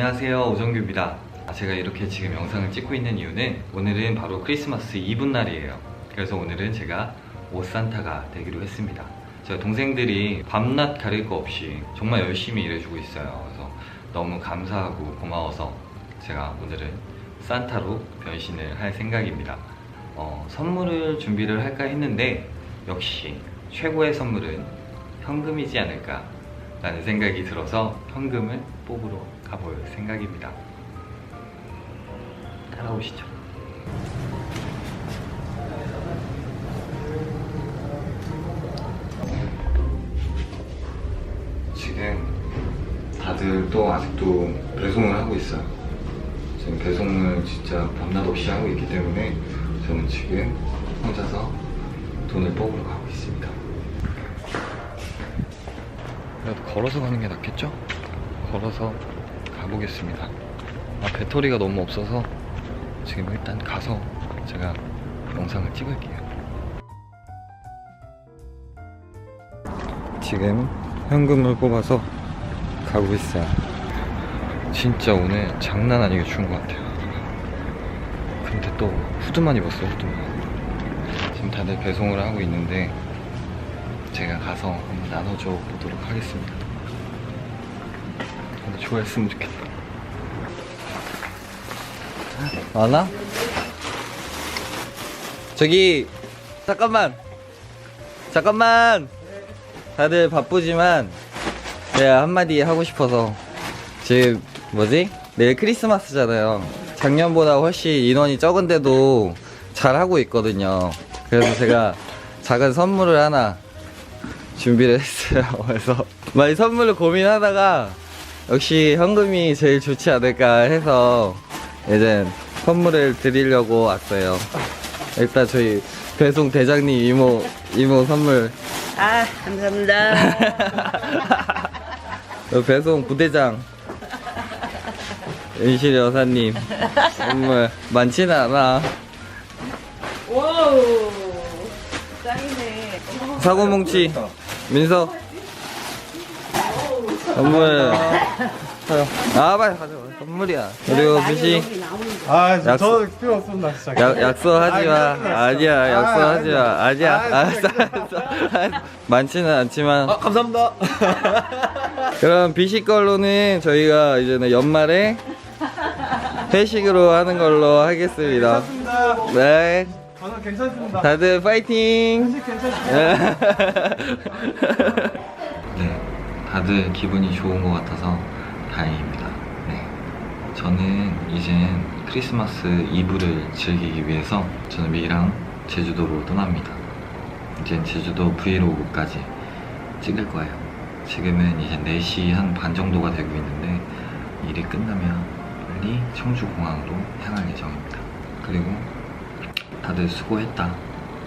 안녕하세요. 오정규입니다. 아, 제가 이렇게 지금 영상을 찍고 있는 이유는 오늘은 바로 크리스마스 이브 날이에요. 그래서 오늘은 제가 옷산타가 되기로 했습니다. 저희 동생들이 밤낮 가릴 거 없이 정말 열심히 일해주고 있어요. 그래서 너무 감사하고 고마워서 제가 오늘은 산타로 변신을 할 생각입니다. 어, 선물을 준비를 할까 했는데 역시 최고의 선물은 현금이지 않을까 라는 생각이 들어서 현금을 뽑으러 가볼 생각입니다. 따라오시죠. 지금 다들 또 아직도 배송을 하고 있어요. 지금 배송을 진짜 밤낮 없이 하고 있기 때문에 저는 지금 혼자서 돈을 뽑으러 가고 있습니다. 그래도 걸어서 가는 게 낫겠죠? 걸어서 가보겠습니다. 아, 배터리가 너무 없어서 지금 일단 가서 제가 영상을 찍을게요. 지금 현금을 뽑아서 가고 있어요. 진짜 오늘 장난 아니게 추운 것 같아요. 근데 또 후드만 입었어요, 후드만. 지금 다들 배송을 하고 있는데 제가 가서 한번 나눠줘 보도록 하겠습니다. 좋아했으면 좋겠다. 많아? 저기 잠깐만. 잠깐만. 다들 바쁘지만 제가 한마디 하고 싶어서 지금 뭐지? 내일 크리스마스잖아요. 작년보다 훨씬 인원이 적은데도 잘 하고 있거든요. 그래서 제가 작은 선물을 하나 준비를 했어요. 그래서 많이 선물을 고민하다가 역시 현금이 제일 좋지 않을까 해서 이제 선물을 드리려고 왔어요 일단 저희 배송 대장님 이모 이모 선물 아, 감사합니다. 어, 배송 부대장 은실 여사님 선물 많지는 않아 와우. 짱이네. 사고뭉치 민서 선물. 아 빨리 가져 선물이야. 그리고 비시 아, 저, 약속. 저 필요 없습니다, 진짜. 약, 약속하지 마. 아, 미안해, 아니야 진짜. 약속하지 마. 아, 아니야. 아, 알았어 알았어. 많지는 않지만. 아, 감사합니다. 그럼 비시 걸로는 저희가 이제는 연말에 회식으로 하는 걸로 하겠습니다. 괜찮습니다. 네. 저는 괜찮습니다. 다들 파이팅. 한식 괜찮습니다. 네, 다들 기분이 좋은 것 같아서 다행입니다. 네, 저는 이제 크리스마스 이브를 즐기기 위해서 저는 미랑 제주도로 떠납니다. 이제 제주도 브이로그까지 찍을 거예요. 지금은 이제 4시 한 반 정도가 되고 있는데 일이 끝나면 빨리 청주공항으로 향할 예정입니다. 그리고 다들 수고했다.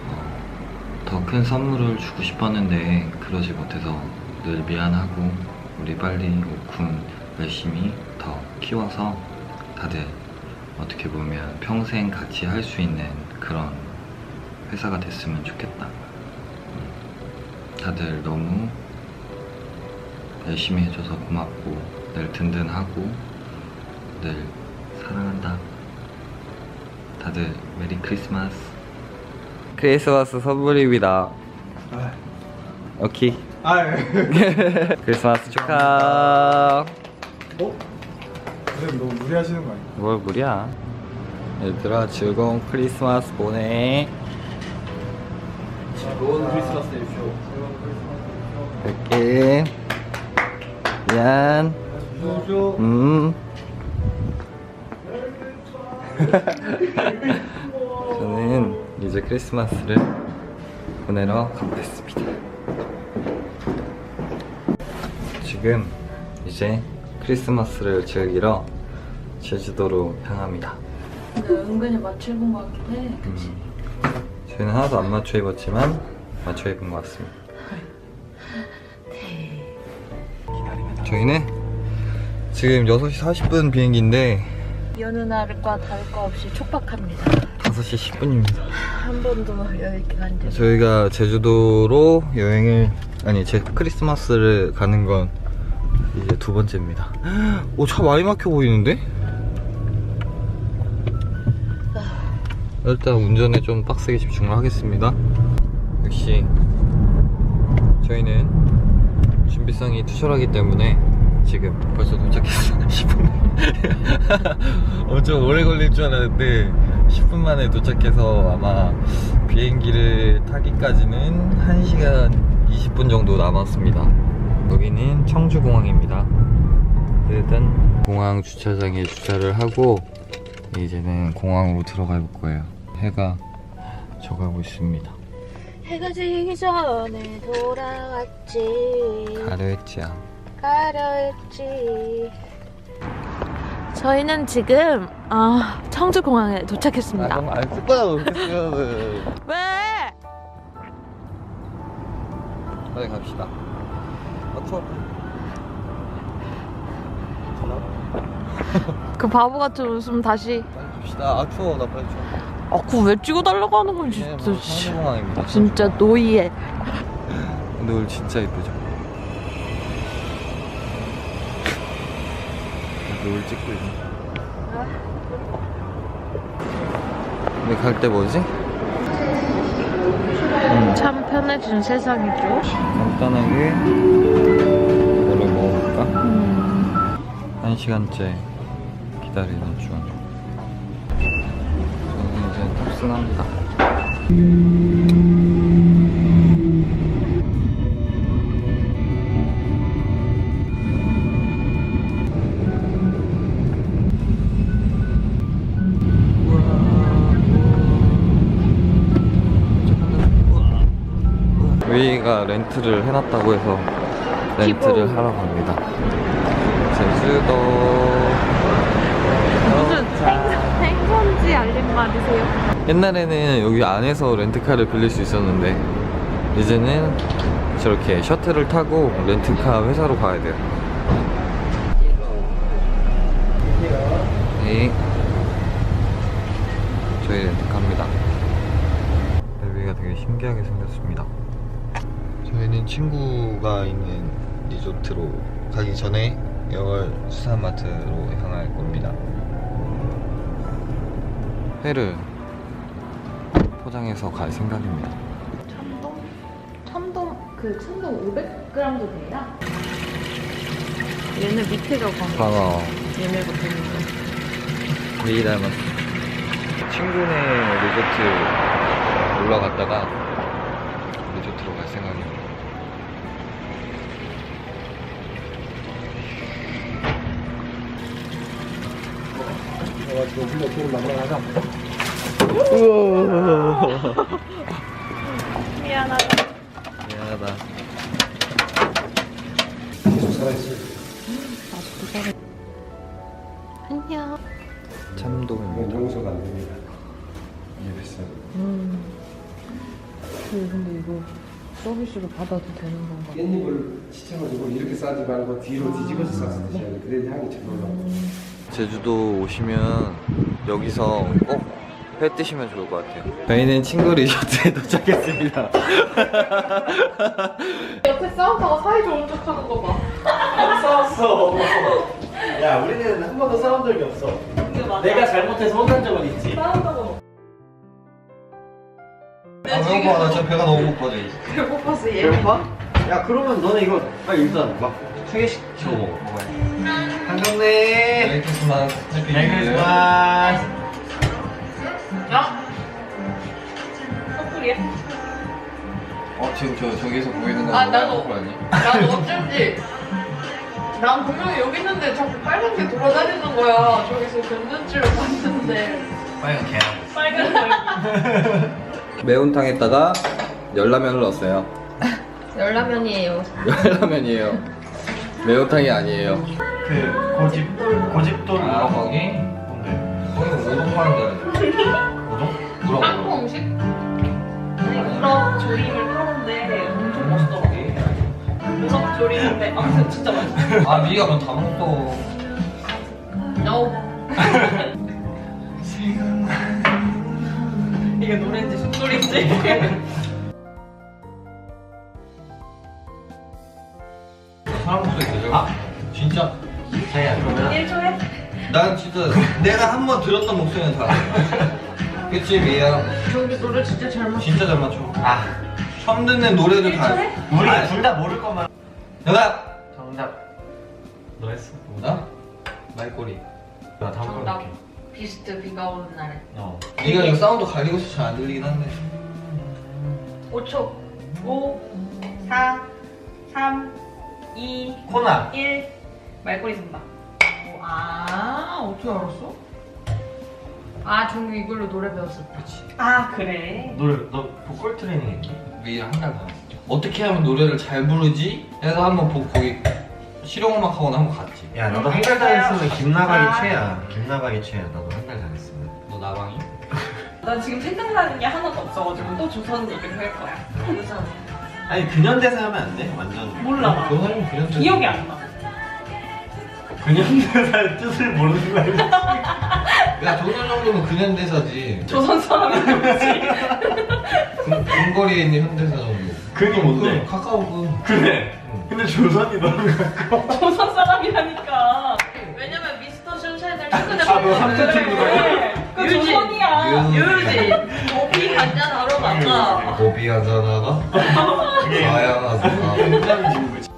어, 더큰 선물을 주고 싶었는데 그러지 못해서 늘 미안하고 우리 빨리 오쿤 열심히 더 키워서 다들 어떻게 보면 평생 같이 할 수 있는 그런 회사가 됐으면 좋겠다. 음, 다들 너무 열심히 해줘서 고맙고 늘 든든하고 늘 사랑한다. 다들 메리 크리스마스. 크리스마스 선물입니다. 아, 오케이. 아, 예. 크리스마스 축하. 어? 선생님 너무 무리하시는 거 아니에요? 뭘 무리야? 얘들아 즐거운 크리스마스 보내. 즐거운 크리스마스 되십시오. 갈게. 미안. 주십시오. 음. 저는 이제 크리스마스를 보내러 가보겠습니다. 지금 이제 크리스마스를 즐기러 제주도로 향합니다. 근데 은근히 맞춰 입은 것 같긴 해. 음, 저희는 하나도 안 맞춰 입었지만 맞춰 입은 것 같습니다. 저희는 지금 6시 40분 비행기인데 여느 날과 다를 거 없이 촉박합니다. 5시 10분입니다. 한 번도 여유 있게 간 적. 저희가 제주도로 여행을 아니 제 크리스마스를 가는 건 이제 두 번째입니다. 오, 차 많이 막혀 보이는데? 일단 운전에 좀 빡세게 집중을 하겠습니다. 역시 저희는 준비성이 투철하기 때문에 지금 벌써 도착했어요. 10분. 엄청 오래 걸릴 줄 알았는데 10분 만에 도착해서 아마 비행기를 타기까지는 1시간 20분 정도 남았습니다. 여기는 청주공항입니다. 일단 공항 주차장에 주차를 하고 이제는 공항으로 들어가 볼 거예요. 해가 져가고 있습니다. 해가 지기 전에 돌아왔지. 가려했지야. 가려했지. 저희는 지금 아, 청주공항에 도착했습니다. 안쓸 거야, 모르겠어요. 왜? 빨리 갑시다. 아, 추워. 그 바보 같은 웃음 다시. 빨리 갑시다. 아, 추워. 나 빨리 추워. 아, 그거 왜 찍어달라고 하는 거야, 네, 진짜. 뭐 씨. 진짜 노이해. 근데 오늘 진짜 이쁘죠? 노을 찍고 있네. 근데 갈 때 뭐지? 음, 참 편해진 세상이죠. 간단하게 뭐를 먹어볼까? 음. 한 시간째 기다리는 중. 저는 이제 탑승합니다. 웨이가 렌트를 해놨다고 해서 렌트를. 하러 갑니다. 제주도 무슨 생, 생선지 알림 말이세요? 옛날에는 여기 안에서 렌트카를 빌릴 수 있었는데 이제는 저렇게 셔틀을 타고 렌트카 회사로 가야 돼요. 네. 저희 렌트카입니다. 여기가 되게 신기하게 생겼습니다. 저희는 친구가 있는 리조트로 가기 전에 영월 수산마트로 향할 겁니다. 회를 포장해서 갈 생각입니다. 참돔? 참돔, 그 참돔 500g 돼요? 얘는 밑에가 광어. 광어 얘네가 보는 거. 미리 닮았어. 친구네 리조트 놀러 갔다가 그래가지고 우리가 돈을 만나가자. 미안하다. 미안하다. 계속 살아있어. 안녕. 참돔입니다. 용서가 안 됩니다. 이게 비싸요. 음. 근데 이거 서비스로 받아도 되는 건가? 깻잎을 치쳐가지고 이렇게 싸지 말고 뒤로 뒤집어서 싸서 드셔야 돼. 그래야 향이 잘 올라. 제주도 오시면 여기서 꼭회 드시면 좋을 것 같아요. 저희는 친구 리조트에 도착했습니다. 옆에 싸우다가 사이 좋은 척 하는 거 봐. 싸웠어. 야, 우리는 한 번도 싸운 적이 없어. 내가 잘못해서 혼난 적은 있지. 아, 배고파. 나 진짜 배가 너무 고파져. 배고파서 얘. 배고파? 야, 그러면 너는 이거 빨리 일단 막 세 개씩 시켜 먹어. 한강네. 메리 크리스마스. 해피 메리 크리스마스. 커플이야? 어 지금 저 저기서 보이는 거 아, 나도. 아니? 난 어쩐지 난 분명히 여기 있는데 자꾸 빨간 게 돌아다니는 거야 저기서 그 눈치를 봤는데 빨간 개. 빨간 매운탕에다가 열라면을 넣었어요. 열라면이에요 열라면이에요. 매운탕이 아니에요. 그 고집 고집돈 아, 거기. 뭔데? 거기 우동 파는 데는 우동? 우동 한국 음식? 아니 우럭 조림을 파는데 엄청 맛있더라고 우럭 조림인데 아 근데 진짜 맛있어 아 미가 그럼 다 먹어. 어. 난 진짜 내가 한 번 들었던 목소리는 다 알아. 그치 미야 저기 노래 진짜 잘 맞. 진짜 잘 맞춰 아 처음 듣는 노래도 다 알아. 우리 둘다 모를 것만 정답 정답 너 했어? 나? 말꼬리 나 다음 거 정답. 할게 비스트 비가 오는 날에. 어 네가 이거 사운드 가리고 있어 잘안 들리긴 한데 5초. 5, 4, 3, 2, 코나 1. 말꼬리 선 다. 아, 어떻게 알았어? 아, 종규 이걸로 노래 배웠었다. 그치 아, 그래. 노래 너 보컬 트레이닝 했니? 미야 한달 반 어떻게 하면 노래를 잘 부르지? 해서 한번 보고 거기 실용음악 학원 한번 갔지 야 너도 한 달 다녔으면 아. 김나박이 최야 김나박이 최야 나도 한 달 다녔으면 너 나방이? 난 지금 생각나는 게 하나도 없어가지고 또 조선 얘기를 할 거야. 조선. 아니 근현대사 하면 안 돼? 완전 몰라. 교사님 그냥 기억이 안 나. 근현대사의 뜻을 모르는 거 아니야? 야 조선 정도면 근현대사지 조선 사람이지. 근- 근거리에 있는 현대사 정도 근이 뭔데? 가까워 그 그래 근데 조선이 너무 가까워 조선 사람이라니까. 왜냐면 미스터 션샤인을 최근에 아, 너 삼촌 친구다. 네. 그 조선이야. 유지. 유지. 커피 한잔 하러 갈까? 고비 하잖아가 다양하잖아 굉장히 친구지